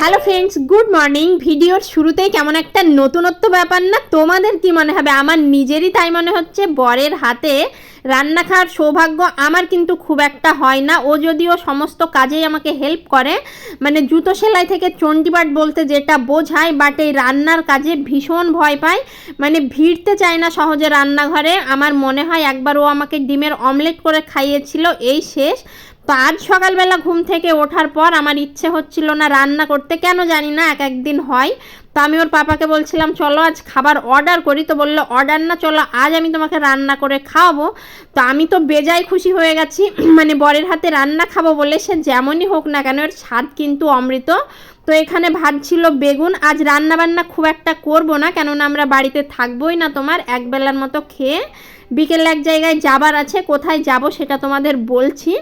Hello friends, good morning. ভিডিওর শুরুতেই কেমন একটা নতুনত্ব ব্যাপার না? তোমাদের কি মনে হবে? আমার নিজেরই তাই মনে হচ্ছে। বরের হাতে রান্না খাওয়ার সৌভাগ্য আমার কিন্তু খুব একটা হয় না। ও যদিও সমস্ত কাজেই আমাকে হেল্প করে মানে জুতো সেলাই থেকে চণ্ডীপাঠ বলতে যেটা বোঝায় বাট এই রান্নার কাজে ভীষণ ভয় পায়। মানে ভিড়তে চায় না সহজে রান্নাঘরে। আমার মনে হয় একবার ও আমাকে ডিমের অমলেট করে খাইয়েছিল, এই শেষ। তো আজ সকালবেলা ঘুম থেকে ওঠার পর আমার ইচ্ছে হচ্ছিল না রান্না করতে। কেন জানি না, এক একদিন হয়। তো আমি ওর পাপাকে বলছিলাম, চলো আজ খাবার অর্ডার করি। তো বলল অর্ডার না, চলো আজ আমি তোমাকে রান্না করে খাওয়াবো। তো আমি তো বেজায় খুশি হয়ে গেছি। মানে বরের হাতে রান্না খাব বলে সে যেমনই হোক না কেন, এর স্বাদ কিন্তু অমৃত। তো এখানে ভাত ছিল বেগুন। আজ রান্না বান্না খুব একটা করব না, কেননা আমরা বাড়িতে থাকবোই না তোমার, একবেলার মতো খেয়ে। বিকেলে এক জায়গায় যাবার আছে, কোথায় যাব সেটা তোমাদের বলছি।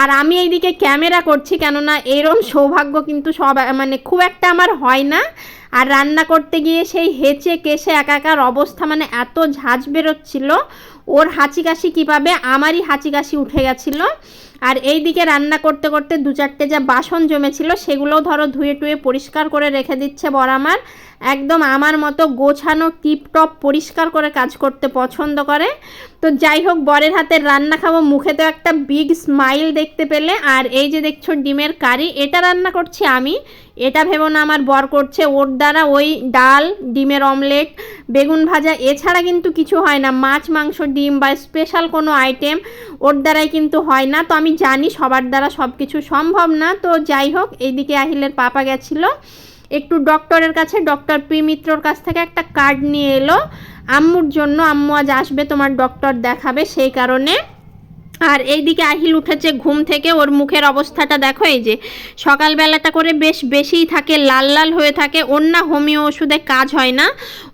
আর আমি এইদিকে ক্যামেরা করছি কেননা এরম সৌভাগ্য কিন্তু সব মানে খুব একটা আমার হয় না। আর রান্না করতে গিয়ে সেই হেঁচে কেসে একাকার অবস্থা মানে এত ঝাঁঝ বেরোচ্ছিল। ওর হাঁচি কাশি কী পাবে আমারই হাঁচি কাশি উঠে গেছিল। আর এই দিকে রান্না করতে করতে দু চারটে যা বাসন জমেছিল, সেগুলোও ধরো ধুয়ে টুয়ে পরিষ্কার করে রেখে দিচ্ছে বর আমার। একদম আমার মতো গোছানো টিপটপ পরিষ্কার করে কাজ করতে পছন্দ করে। তো যাই হোক, বরের হাতের রান্না খাব। মুখে তো একটা বিগ স্মাইল দেখতে পেলে। আর এই যে দেখছ ডিমের কারি, এটা রান্না করছি আমি। এটা ভেবো না আমার বর করছে ওর দ্বারা। ওই ডাল, ডিমের অমলেট বেগুন ভাজা, এছাড়া কিন্তু কিছু হয় না। মাছ, মাংস, ডিম বা স্পেশাল কোনো আইটেম ওর দ্বারাই কিন্তু হয় না। তো আমি জানি সবার দ্বারা সব কিছু সম্ভব না। তো যাই হোক, এইদিকে আহিলের পাপা গেছিল। একটু ডক্টরের কাছে, ডক্টর প্রিমিত্রর মিত্রর কাছ থেকে একটা কার্ড নিয়ে এলো। আম্মুর জন্য আম্মু আজ আসবে, তোমার ডক্টর দেখাবে, সেই কারণে আর এইদিকে আহিল উঠেছে ঘুম থেকে, ওর মুখের অবস্থাটা দেখো, এই যে সকালবেলাটা করে বেশ বেশিই থাকে, লাল লাল হয়ে থাকে অন্য হোমিও ওষুধে কাজ হয় না।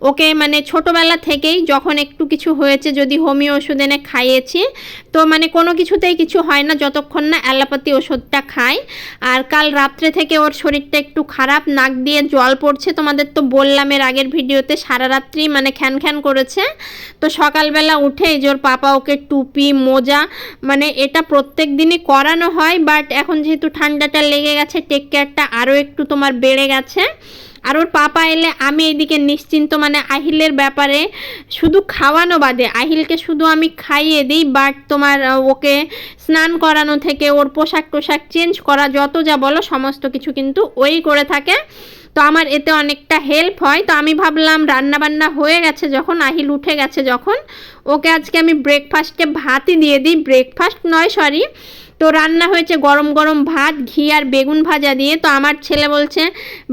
ওকে মানে ছোটোবেলা থেকেই যখন একটু কিছু হয়েছে, যদি হোমিও ওষুধ এনে খাইয়েছি, তো মানে কোনো কিছুতেই কিছু হয় না, যতক্ষণ না অ্যালোপ্যাথি ওষুধটা খায়। আর কাল রাত্রে থেকে ওর শরীরটা একটু খারাপ, নাক দিয়ে জল পড়ছে, তোমাদের তো বললাম এর আগের ভিডিওতে, সারা রাত্রি মানে খ্যান খ্যান করেছে। তো সকালবেলা উঠে এই যে ওর পাপা ওকে টুপি, মোজা মানে এটা প্রত্যেক দিনই করানো হয় বাট এখন যেহেতু ঠান্ডাটা লেগে গেছে টেক কেয়ারটা আরও একটু তোমার বেড়ে গেছে। আর ওর পাপা এলে আমি এদিকে নিশ্চিন্ত মানে আহিলের ব্যাপারে শুধু খাওয়ানো বাদে। আহিলকে শুধু আমি খাইয়ে দিই বাট তোমার ওকে স্নান করানো থেকে, ওর পোশাক টোশাক চেঞ্জ করা, যত যা বলো, সমস্ত কিছু কিন্তু ওই করে থাকে। তো আমার এতে অনেকটা হেল্প হয়। তো আমি ভাবলাম রান্না বান্না হয়ে গেছে যখন, আহিল উঠে গেছে যখন, ওকে আজকে আমি ব্রেকফাস্টে ভাতই দিয়ে দিই। ব্রেকফাস্ট নয় সরি তো রান্না হয়েছে গরম গরম ভাত, ঘি আর বেগুন ভাজা দিয়ে। তো আমার ছেলে বলছে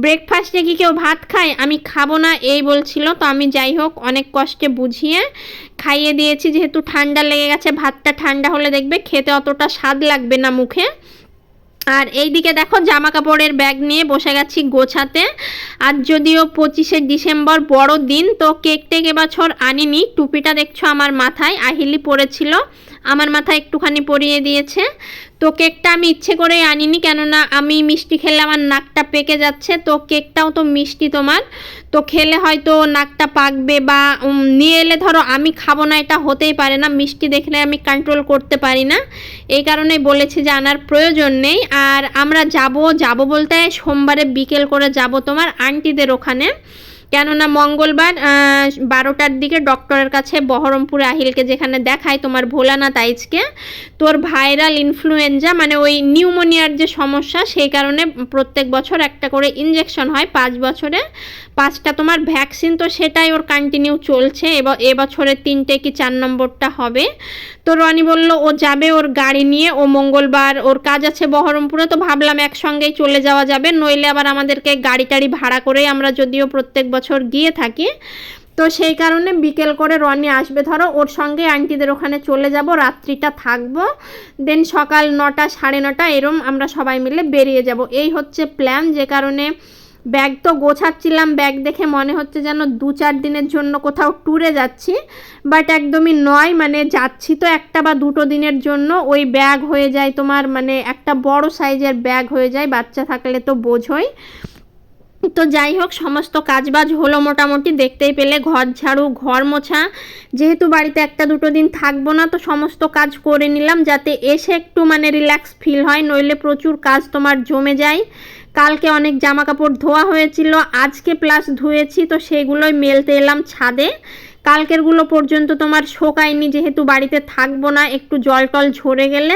ব্রেকফাস্টে কি কেউ ভাত খায়? আমি, খাব না। এই বলছিল। তো আমি যাই হোক, অনেক কষ্টে বুঝিয়ে খাইয়ে দিয়েছি। যেহেতু ঠান্ডা লেগে গেছে, ভাতটা ঠান্ডা হলে দেখবে খেতে অতটা স্বাদ লাগবে না মুখে। আর এই দিকে দেখো জামা কাপড়ের ব্যাগ নিয়ে বসে গেছি গোছাতে। আর যদিও পঁচিশে ডিসেম্বর বড় দিন তো কেক টেক এবছর আনিনি। টুপিটা দেখছ আমার মাথায়, আহিলি পড়েছিল আমার মাথায় একটুখানি পরিয়ে দিয়েছে। তো কেকটা আমি ইচ্ছে করেই আনিনি, কেননা আমি মিষ্টি খেলে আমার নাকটা পেকে যাচ্ছে, তো কেকটাও তো মিষ্টি তোমার। তো খেলে হয়তো নাকটা পাকবে বা নিয়ে এলে ধরো আমি খাব না, এটা হতেই পারে না, মিষ্টি দেখলে আমি কন্ট্রোল করতে পারি না। এই কারণে বলেছি যে আনার প্রয়োজন নেই, আর আমরা যাব যাব বলতে সোমবারে বিকেল করে যাব তোমার আন্টিদের ওখানে। কেননা মঙ্গলবার বারোটার দিকে ডক্টরের কাছে বহরমপুরে আহিলকে যেখানে দেখায় তোমার ভোলানাথ আইজকে, তোর ভাইরাল ইনফ্লুয়েঞ্জা মানে ওই নিউমোনিয়ার যে সমস্যা, সেই কারণে প্রত্যেক বছর একটা করে ইঞ্জেকশন হয়। পাঁচ বছরে পাঁচটা তোমার ভ্যাকসিন তো সেটাই ওর কন্টিনিউ চলছে। এবার এবছরের তিনটে কি চার নম্বরটা হবে। তো রনি বলল, ও যাবে ওর গাড়ি নিয়ে, ও মঙ্গলবার ওর কাজ আছে বহরমপুরে, তো ভাবলাম একসঙ্গেই চলে যাওয়া যাবে। নইলে আবার আমাদেরকে গাড়ি টাড়ি ভাড়া করেই আমরা যদিও প্রত্যেক বছর গিয়ে থাকি। তো সেই কারণে বিকেল করে রনি আসবে, ধরো। ওর সঙ্গে আন্টিদের ওখানে চলে যাব, রাত্রিটা থাকব। দেন সকাল নটা, সাড়ে নটা, এরম আমরা সবাই মিলে বেরিয়ে যাব। এই হচ্ছে প্ল্যান যে কারণে ব্যাগ তো গোছাচ্ছিলাম। ব্যাগ দেখে মনে হচ্ছে যেন দু চার দিনের জন্য কোথাও ট্যুরে যাচ্ছি। বাট একদমই নয় মানে যাচ্ছি তো একটা বা দুটো দিনের জন্য। ওই ব্যাগ হয়ে যায় তোমার মানে একটা বড় সাইজের ব্যাগ হয়ে যায়। বাচ্চা থাকলে তো বোঝোই। তো যাই হোক, সমস্ত কাজবাজ হলো মোটামুটি। দেখতেই পেলে ঘর ঝাড়ু, ঘর মোছা। যেহেতু বাড়িতে একটা দুটো দিন থাকব না, তো সমস্ত কাজ করে নিলাম যাতে এসে একটু মানে রিল্যাক্স ফিল হয়, নইলে প্রচুর কাজ তোমার জমে যায়। কালকে অনেক জামা কাপড় ধোয়া হয়েছিল, আজকে প্লাস ধুয়েছি, তো সেগুলোই মেলতে এলাম ছাদে। কালকেরগুলো পর্যন্ত তোমার শোকায়নি, যেহেতু বাড়িতে থাকব না, একটু জল টল ঝরে গেলে।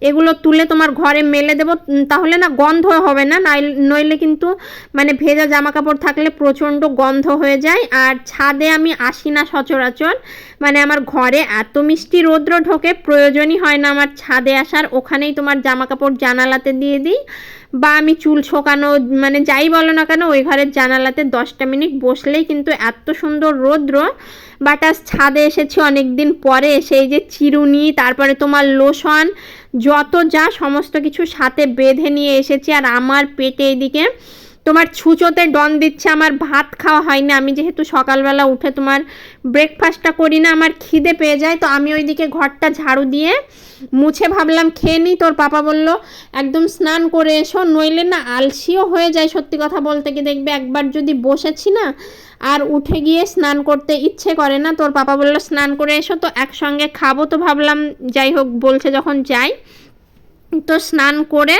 এগুলো তুলে তোমার ঘরে মেলে দেবো তাহলে না গন্ধ হবে না, নাইল- কিন্তু মানে ভেজা জামা কাপড় থাকলে প্রচণ্ড গন্ধ হয়ে যায়। আর ছাদে আমি আসি না সচরাচর মানে আমার ঘরে এত মিষ্টি রৌদ্র ঢোকে, প্রয়োজনই হয় না আমার ছাদে আসার, ওখানেই তোমার জামা কাপড় জানালাতে দিয়ে দিই। বা আমি চুল শোকানো মানে যাই বলো না কেন, ওই ঘরের জানালাতে দশটা মিনিট বসলেই কিন্তু এত সুন্দর রৌদ্র বাট আজ ছাদে এসেছি অনেক দিন পরে সেই যে চিরুনি, তারপরে তোমার লোশন, যত যা সমস্ত কিছু সাথে বেঁধে নিয়ে এসেছি, আর আমার পেটে এদিকে তোমার ছুঁচোতে ডন দিচ্ছে, আমার ভাত খাওয়া হয় না। আমি যেহেতু সকালবেলা উঠে তোমার ব্রেকফাস্টটা করি না, আমার খিদে পেয়ে যায়, তো আমি ওইদিকে ঘরটা ঝাড়ু দিয়ে মুছে ভাবলাম, খেয়ে নিই তোর পাপা বলল, একদম স্নান করে এসো, নইলে না আলসিও হয়ে যায়, সত্যি কথা বলতে কি দেখবে, একবার যদি বসেছি না আর উঠে গিয়ে স্নান করতে ইচ্ছে করে না, তোর পাপা বলল, স্নান করে এসো, তো একসঙ্গে খাব। তো ভাবলাম, যাই হোক, বলছে যখন যাই তো স্নান করে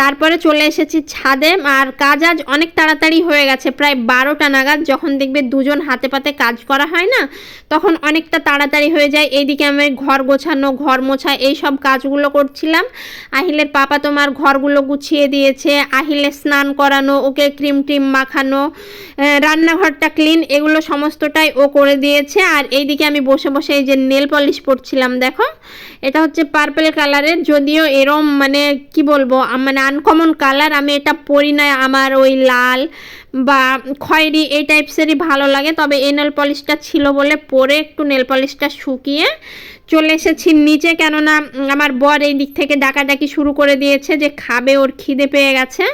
তারপরে চলে এসেছি ছাদে। আর কাজ আজ অনেক তাড়াতাড়ি হয়ে গেছে, প্রায় বারোটা নাগাদ। যখন দেখবে দুজন হাতে পাতে কাজ করা হয় না, তখন অনেকটা তাড়াতাড়ি হয়ে যায়। এইদিকে আমি ঘর গোছানো, ঘর মোছা, এই সব কাজগুলো করছিলাম। আহিলের পাপা তোমার ঘরগুলো গুছিয়ে দিয়েছে। আহিলের স্নান করানো, ওকে ক্রিম টিম মাখানো রান্নাঘরটা ক্লিন, এগুলো সমস্তটাই ও করে দিয়েছে। আর এইদিকে আমি বসে বসে এই যে নেল পলিশ পরছিলাম, দেখো। এটা হচ্ছে পার্পেল কালারের, যদিও এরম মানে কি বলব মানে আনকমন কালার আমি এটা পরি না আমার ওই লাল বা খয়েরি এই টাইপসেরই ভালো লাগে। তবে এই নেল পলিশটা ছিল বলে পরে একটু নেল পলিশটা শুকিয়ে চলে এসেছি নিচে। কেননা আমার বর এই দিক থেকে ডাকাডাকি শুরু করে দিয়েছে যে খাবে, ওর খিদে পেয়ে গেছে।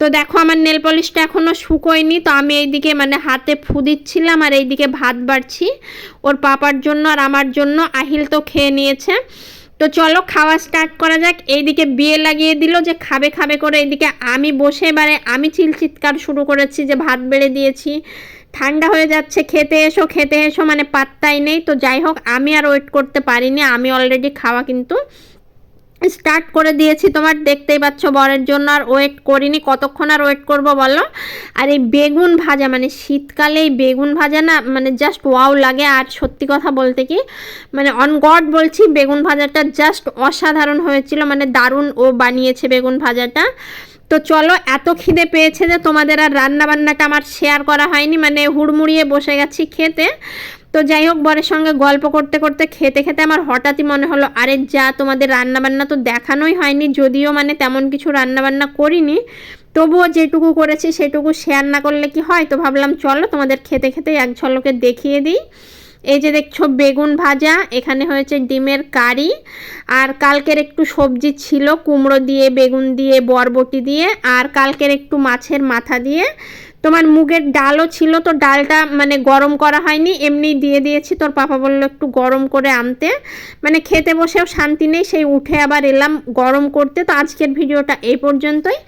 তো দেখো, আমার নেল পলিশটা এখনও শুকোয়নি। তো আমি এইদিকে মানে হাতে ফু দিচ্ছিলাম আর এইদিকে ভাত বাড়ছি। ওর পাপার জন্য আর আমার জন্য, আহিল তো খেয়ে নিয়েছে। তো চলো খাওয়া স্টার্ট করা যাক। এইদিকে বিয়ে লাগিয়ে দিল যে খাবে খাবে করে। এইদিকে আমি বসে এবারে আমি চিৎকার শুরু করেছি যে ভাত বেড়ে দিয়েছি। ঠান্ডা হয়ে যাচ্ছে, খেতে এসো খেতে এসো মানে পাত্তাই নেই। তো যাই হোক, আমি আর ওয়েট করতে পারিনি। আমি অলরেডি খাওয়া কিন্তু স্টার্ট করে দিয়েছি তোমার, দেখতেই পাচ্ছ বরের জন্য। আর ওয়েট করিনি, কতক্ষণ আর ওয়েট করব বলো? আর এই বেগুন ভাজা মানে শীতকালে এই বেগুন ভাজা না মানে জাস্ট ওয়াও লাগে। আর সত্যি কথা বলতে কি মানে অন গড বলছি, বেগুন ভাজাটা জাস্ট অসাধারণ হয়েছিল। মানে দারুণ ও বানিয়েছে বেগুন ভাজাটা। তো চলো, এত খিদে পেয়েছে যে তোমাদের আর রান্না বান্নাটা আমার শেয়ার করা হয়নি। মানে হুড়মুড়িয়ে বসে গেছি খেতে। তো যাই হোক, বরের সঙ্গে গল্প করতে করতে খেতে খেতে আমার হঠাৎই মনে হলো, আরে যা, তোমাদের রান্নাবান্না তো দেখানোই হয়নি, যদিও মানে তেমন কিছু রান্না বান্না করিনি। তবুও যেটুকু করেছি সেটুকু শেয়ার না করলে কি হয়? তো ভাবলাম, চলো তোমাদের খেতে খেতে এক ঝলকে দেখিয়ে দিই। এই যে দেখছ, বেগুন ভাজা, এখানে হয়েছে ডিমের কারি, আর কালকের একটু সবজি ছিল, কুমড়ো দিয়ে, বেগুন দিয়ে, বরবটি দিয়ে, আর কালকের একটু মাছের মাথা দিয়ে। তোমার মুগের ডালও ছিল তো ডালটা মানে গরম করা হয়নি, এমনি দিয়ে দিয়েছি। তোর পাপা বলল একটু গরম করে আনতে। মানে খেতে বসেও শান্তি নেই, সেই উঠে আবার এলাম গরম করতে। তো আজকের ভিডিওটা এই পর্যন্তই।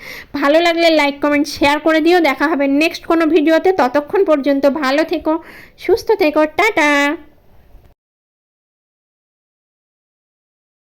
ভালো লাগলে লাইক কমেন্ট শেয়ার করে দিও। দেখা হবে নেক্সট কোনো ভিডিওতে। ততক্ষণ পর্যন্ত ভালো থেকো, সুস্থ থেকো। টাটা!